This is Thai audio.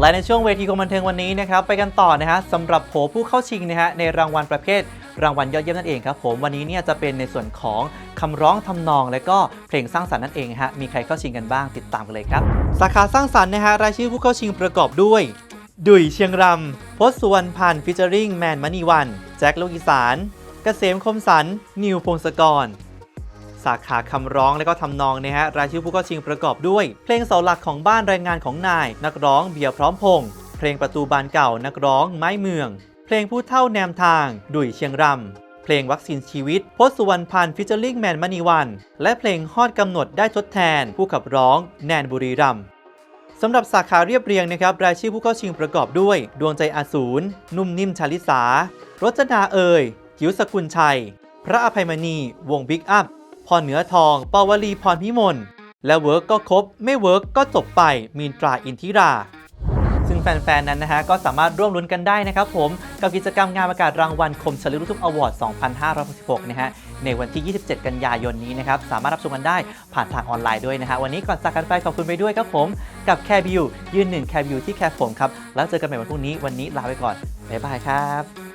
และในช่วงเวทีของบันเทิงวันนี้นะครับไปกันต่อนะฮะสำหรับโผผู้เข้าชิงนะฮะในรางวัลประเภทรางวัลยอดเยี่ยมนั่นเองครับผมวันนี้เนี่ยจะเป็นในส่วนของคำร้องทำนอง และก็เพลงสร้างสรรค์นั่นเองฮะมีใครเข้าชิงกันบ้างติดตามกันเลยครับ สาขาสร้างสรรค์นะฮะรายชื่อผู้เข้าชิงประกอบด้วย ดุยเชียงรำพศสุวรรณพันธ์ฟิชเจอริงแมนมณีวัน แจ็คลูกอีสาน เกษมคมสันนิวพงศกร สาขาคำร้องและก็ทำนองนะฮะรายชื่อผู้เข้าชิงประกอบด้วย เพลงเสาหลักของบ้านแรงงานของนาย นักร้องเบียร์พร้อมพงษ์เพลงประตูบานเก่านักร้องไม้เมือง เพลงผู้เท่าแนมทาง ดุยเชียงรำเพลงวัคซีนชีวิตพศสุวรรณพันธ์ฟิชเจอร์ลิงแมนมณีวัน และเพลงฮอดกำหนดได้ทดแทน ผู้ขับร้องแนนบุรีรัมย์สำหรับสาขาเรียบเรียงนะครับรายชื่อผู้เข้าชิงประกอบด้วย ดวงใจอาสูรนุ่มนิ่มชาลิสารจนาเอ่ยจิ๋วสกุลชัย พระอภัยมณี วงบิ๊กอัพ พรเหนือทองปาวลีพรพิมล และเวิร์กก็ครบ ไม่เวิร์กก็จบไป มีนตราอินทิรา ซึ่งแฟน ๆ นั้นนะฮะ ก็สามารถร่วมลุ้นกันได้นะครับผม กับกิจกรรมงานประกาศรางวัลคมชลึกลูกทุ่งอวอร์ด 2566 นะฮะ ในวันที่ 27 กันยายนนี้นะครับ สามารถรับชมกันได้ผ่านทางออนไลน์ด้วยนะฮะ วันนี้ก่อนจากกันไปขอบคุณไปด้วยครับผม กับแคบิวยืนหนึ่งแคบิวที่แคร์ผมครับ แล้วเจอกันใหม่วันพรุ่งนี้ วันนี้ลาไปก่อน บ๊ายบายครับ